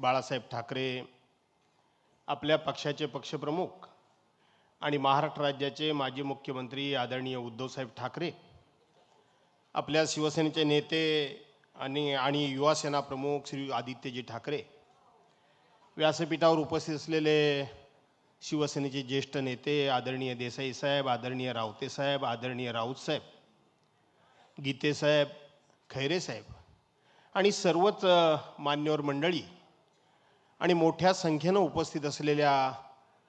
बाळासाहेब ठाकरे आपल्या पक्षाचे पक्षप्रमुख आणि महाराष्ट्र राज्याचे माजी मुख्यमंत्री आदरणीय उद्धवसाहेब ठाकरे आपल्या शिवसेनेचे नेते आणि आणि युवासेना प्रमुख श्री आदित्यजी ठाकरे व्यासपीठावर उपस्थित असलेले शिवसेनेचे ज्येष्ठ नेते आदरणीय देसाई साहेब आदरणीय रावते साहेब आदरणीय राऊत साहेब गीतेसाहेब खैरे साहेब आणि सर्वच मान्यवर मंडळी आणि मोठ्या संख्येनं उपस्थित असलेल्या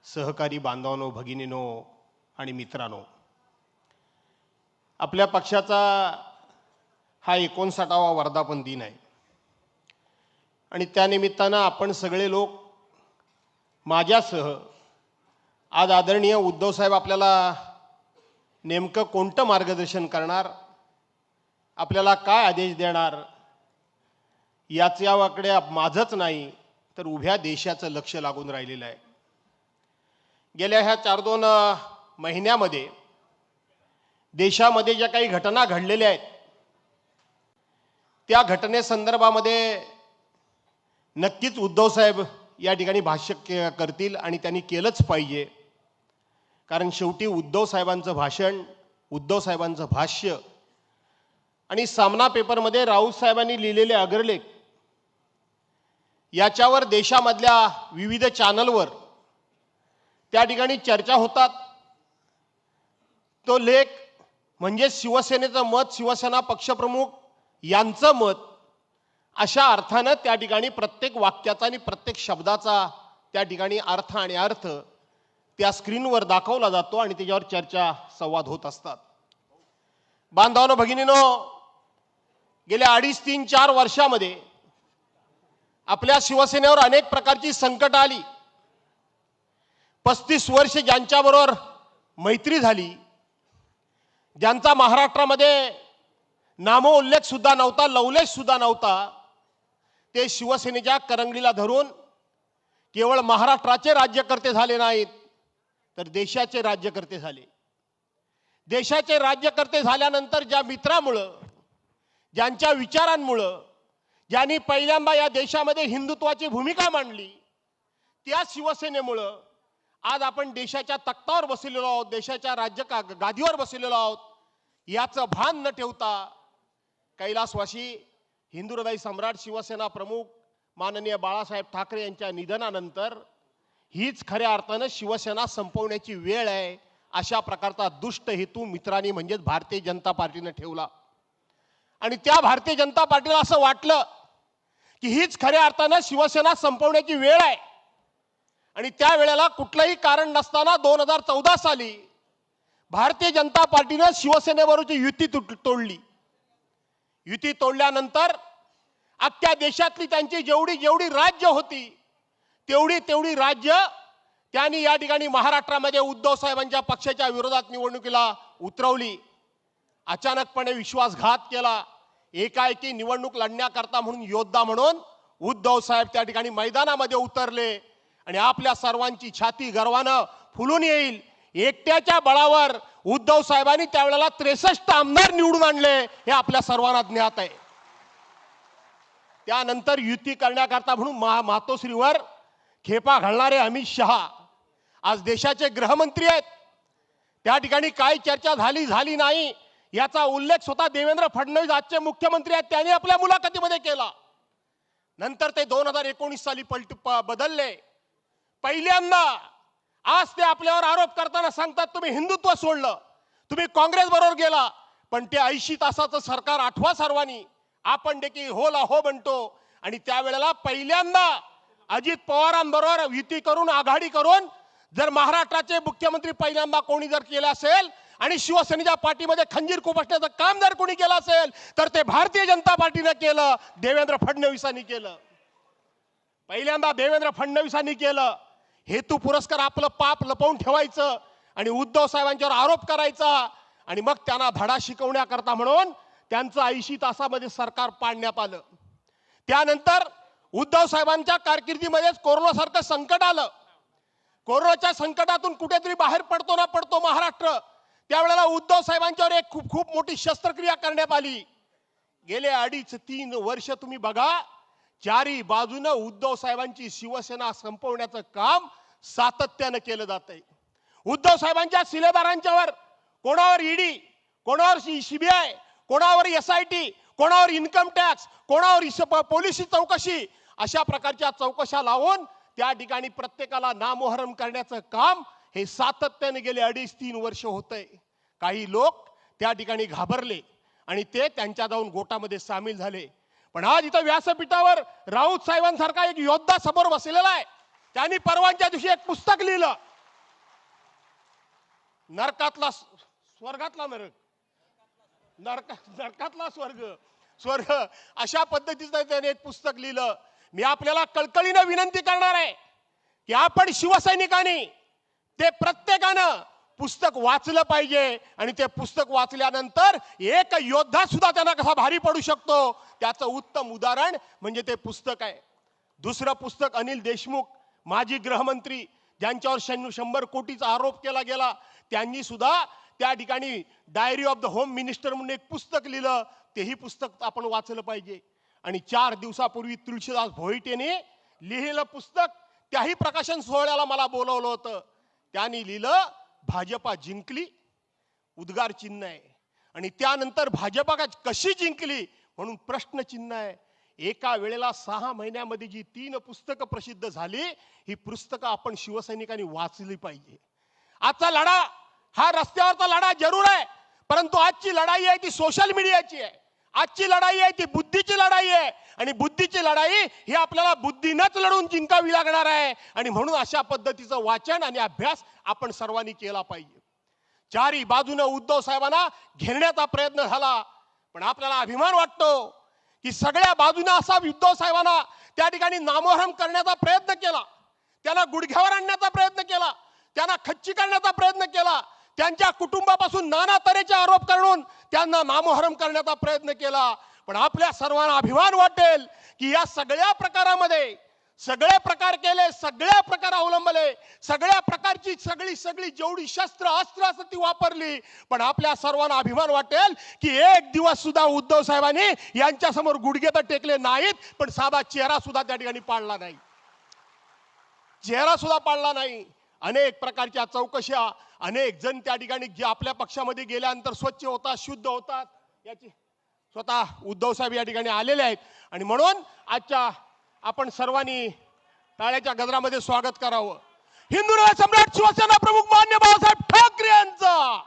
सहकारी बांधवांनो भगिनीनो आणि मित्रांनो आपल्या पक्षाचा हा एकोणसाठावा वर्धापन दिन आहे. आणि त्यानिमित्तानं आपण सगळे लोक माझ्यासह आज आदरणीय उद्धवसाहेब आपल्याला नेमकं कोणतं मार्गदर्शन करणार आपल्याला काय आदेश देणार याच्याकडे माझंच नाही तर उभ्या देशाचं लक्ष लागून राहिलेलं आहे. गेल्या ह्या चार दोन महिन्यामध्ये देशामध्ये ज्या काही घटना घडलेल्या आहेत त्या घटनेसंदर्भामध्ये नक्कीच उद्धवसाहेब या ठिकाणी भाष्य के करतील आणि त्यांनी केलंच पाहिजे. कारण शेवटी उद्धव साहेबांचं भाषण उद्धव साहेबांचं भाष्य आणि सामना पेपरमध्ये राऊत साहेबांनी लिहिलेले अग्रलेख याच्यावर देशामधल्या विविध चॅनलवर त्या ठिकाणी चर्चा होतात. तो लेख म्हणजे शिवसेनेचं मत शिवसेना पक्षप्रमुख यांचं मत अशा अर्थानं त्या ठिकाणी प्रत्येक वाक्याचा आणि प्रत्येक शब्दाचा त्या ठिकाणी अर्थ आणि अर्थ त्या स्क्रीनवर दाखवला जातो आणि त्याच्यावर चर्चा संवाद होत असतात. बांधवानो भगिनीनो गेल्या अडीच तीन चार वर्षामध्ये आपल्या शिवसेनेवर अनेक प्रकारची संकट आली. पस्तीस वर्ष ज्यांच्याबरोबर मैत्री झाली ज्यांचा महाराष्ट्रामध्ये नामोल्लेख सुद्धा नव्हता लवलेख सुद्धा नव्हता ते शिवसेनेच्या करंगडीला धरून केवळ महाराष्ट्राचे राज्यकर्ते झाले नाहीत तर देशाचे राज्यकर्ते झाले. देशाचे राज्यकर्ते झाल्यानंतर ज्या मित्रामुळं ज्यांच्या विचारांमुळं ज्यांनी पहिल्यांदा या देशामध्ये हिंदुत्वाची भूमिका मांडली त्या शिवसेनेमुळं आज आपण देशाच्या तख्तावर बसलेलो आहोत देशाच्या राज्य का गादीवर बसलेलो आहोत. याचं भान न ठेवता कैलासवासी हिंदू हृदय सम्राट शिवसेना प्रमुख माननीय बाळासाहेब ठाकरे यांच्या निधनानंतर हीच खऱ्या अर्थानं शिवसेना संपवण्याची वेळ आहे अशा प्रकारचा दुष्ट हेतू मित्रांनी म्हणजेच भारतीय जनता पार्टीनं ठेवला. आणि त्या भारतीय जनता पार्टीला असं वाटलं की हीच खऱ्या अर्थानं शिवसेना संपवण्याची वेळ आहे. आणि त्या वेळेला कुठलंही कारण नसताना दोन हजार चौदा साली भारतीय जनता पार्टीनं शिवसेनेबरोबरची युती तुट तोडली. युती तोडल्यानंतर अख्ख्या देशातली त्यांची जेवढी जेवढी राज्य होती तेवढी तेवढी राज्य त्यांनी या ठिकाणी महाराष्ट्रामध्ये उद्धव साहेबांच्या पक्षाच्या विरोधात निवडणुकीला उतरवली. अचानकपणे विश्वासघात केला. एकाएकी निवडणूक लढण्याकरता म्हणून योद्धा म्हणून उद्धव साहेब त्या ठिकाणी मैदानामध्ये उतरले. आणि आपल्या सर्वांची छाती गर्वानं फुलून येईल. एकट्याच्या बळावर उद्धव साहेबांनी त्यावेळेला त्रेसष्ट आमदार निवडून आणले हे आपल्या सर्वांना ज्ञात आहे. त्यानंतर युती करण्याकरता म्हणून महा मातोश्रीवर खेपा घालणारे अमित शहा आज देशाचे गृहमंत्री आहेत. त्या ठिकाणी काय चर्चा झाली झाली नाही. याचा उल्लेख स्वतः देवेंद्र फडणवीस आजचे मुख्यमंत्री आहेत त्यांनी आपल्या मुलाखतीमध्ये केला. नंतर ते दोन हजार एकोणीस साली पलट बदलले. पहिल्यांदा आज ते आपल्यावर आरोप करताना सांगतात तुम्ही हिंदुत्व सोडलं तुम्ही काँग्रेस बरोबर गेला पण ते ऐंशी तासाचं सरकार आठवा सर्वांनी. आपण देखील होला हो म्हणतो. आणि त्यावेळेला पहिल्यांदा अजित पवारांबरोबर युती करून आघाडी करून जर महाराष्ट्राचे मुख्यमंत्री पहिल्यांदा कोणी जर केले असेल आणि शिवसेनेच्या पाठीमध्ये खंजीर खुपसण्याचं काम जर कोणी केलं असेल तर ते भारतीय जनता पार्टीनं केलं देवेंद्र फडणवीसांनी केलं. पहिल्यांदा देवेंद्र फडणवीसांनी केलं. हेतू पुरस्कार आपलं पाप लपवून ठेवायचं आणि उद्धव साहेबांच्यावर आरोप करायचा आणि मग त्यांना धडा शिकवण्याकरता म्हणून त्यांचं ऐंशी तासामध्ये सरकार पाडण्यात आलं. त्यानंतर उद्धव साहेबांच्या कारकिर्दीमध्येच कोरोनासारखं संकट आलं. कोरोनाच्या संकटातून कुठेतरी बाहेर पडतो ना पडतो महाराष्ट्र. त्यावेळेला उद्धव साहेबांच्यावर एक खूप खूप मोठी शस्त्रक्रिया करण्यात आली. गेले अडीच तीन वर्ष तुम्ही बघा चारी बाजूनं उद्धव साहेबांची शिवसेना संपवण्याचं काम सातत्यानं केलं जात आहे उद्धव साहेबांच्या शिलेदारांच्यावर कोणावर ईडी कोणावर सीबीआय कोणावर एस आय टी कोणावर इन्कम टॅक्स कोणावर पोलिसी चौकशी अशा प्रकारच्या चौकशा लावून त्या ठिकाणी प्रत्येकाला नामोहरम करण्याचं काम हे सातत्याने गेले अडीच तीन वर्ष होतंय. काही लोक त्या ठिकाणी घाबरले आणि ते त्यांच्या जाऊन गोटामध्ये सामील झाले. पण आज इथं व्यासपीठावर राऊत साहेबांसारखा एक योद्धा समोर बसलेला आहे. त्यांनी परवानच्या दिवशी एक पुस्तक लिहिलं. नरकातला स्वर्गातला नरक. नरका नरकातला स्वर्ग. स्वर्ग अशा पद्धतीचं त्याने एक पुस्तक लिहिलं. मी आपल्याला कळकळीनं विनंती करणार आहे की आपण शिवसैनिकांनी ते प्रत्येकानं पुस्तक वाचलं पाहिजे आणि ते पुस्तक वाचल्यानंतर एक योद्धा सुद्धा त्यांना कसा भारी पडू शकतो? त्याचं उत्तम उदाहरण म्हणजे ते पुस्तक आहे. दुसरं पुस्तक अनिल देशमुख माजी गृहमंत्री ज्यांच्यावर शं- शंभर कोटीचा आरोप केला गेला त्यांनी सुद्धा त्या ठिकाणी diary of the home minister म्हणून एक पुस्तक लिहिलं. तेही पुस्तक आपण वाचलं पाहिजे. आणि चार दिवसापूर्वी तुळशीदास भोईटेने लिहिलेलं पुस्तक त्याही प्रकाशन सोहळ्याला मला बोलवलं होतं. त्यांनी लिहिलं भाजपा जिंकली उद्गार चिन्ह आहे. आणि त्यानंतर भाजपा का कशी जिंकली म्हणून प्रश्नचिन्ह आहे. एका वेळेला सहा महिन्यामध्ये जी तीन पुस्तकं प्रसिद्ध झाली ही पुस्तकं आपण शिवसैनिकांनी वाचली पाहिजे. आजचा लढा हा रस्त्यावरचा लढा जरूर आहे परंतु आजची लढाई आहे ती सोशल मीडियाची आहे. आजची लढाई आहे ती बुद्धीची लढाई आहे. आणि बुद्धीची लढाई ही आपल्याला बुद्धीनंच लढून जिंकावी लागणार आहे. आणि म्हणून अशा पद्धतीचं वाचन आणि अभ्यास आपण सर्वांनी केला पाहिजे. चारी बाजूनं उद्धव साहेबांना घेरण्याचा प्रयत्न झाला. पण आपल्याला अभिमान वाटतो की सगळ्या बाजूनं असा उद्धव साहेबांना त्या ठिकाणी नामोहरम करण्याचा प्रयत्न केला. त्यांना गुडघ्यावर आणण्याचा प्रयत्न केला. त्यांना खच्ची करण्याचा प्रयत्न केला. त्यांच्या कुटुंबापासून नाना तऱ्हेचे आरोप करून त्यांना नामोहरम करण्याचा प्रयत्न केला. पण आपल्या सर्वांना अभिमान वाटेल की या सगळ्या प्रकारामध्ये सगळे प्रकार केले सगळे प्रकार अवलंबले सगळ्या प्रकारची सगळी सगळी जेवढी शस्त्र अस्त्र असं ती वापरली पण आपल्या सर्वांना अभिमान वाटेल की एक दिवस सुद्धा उद्धव साहेबांनी यांच्या समोर गुडघे तर टेकले नाहीत पण साधा चेहरा सुद्धा त्या ठिकाणी पाडला नाही. चेहरा सुद्धा पाडला नाही. अनेक प्रकारच्या चौकशा अनेक जण त्या ठिकाणी जे आपल्या पक्षामध्ये गेल्यानंतर स्वच्छ होतात शुद्ध होतात याची स्वतः उद्धव साहेब या ठिकाणी आलेले आहेत. आणि म्हणून आजच्या आपण सर्वांनी टाळ्याच्या गजरामध्ये स्वागत करावं. हिंदू सम्राट शिवसेना प्रमुख मान्य बाळासाहेब ठाकरे यांचा!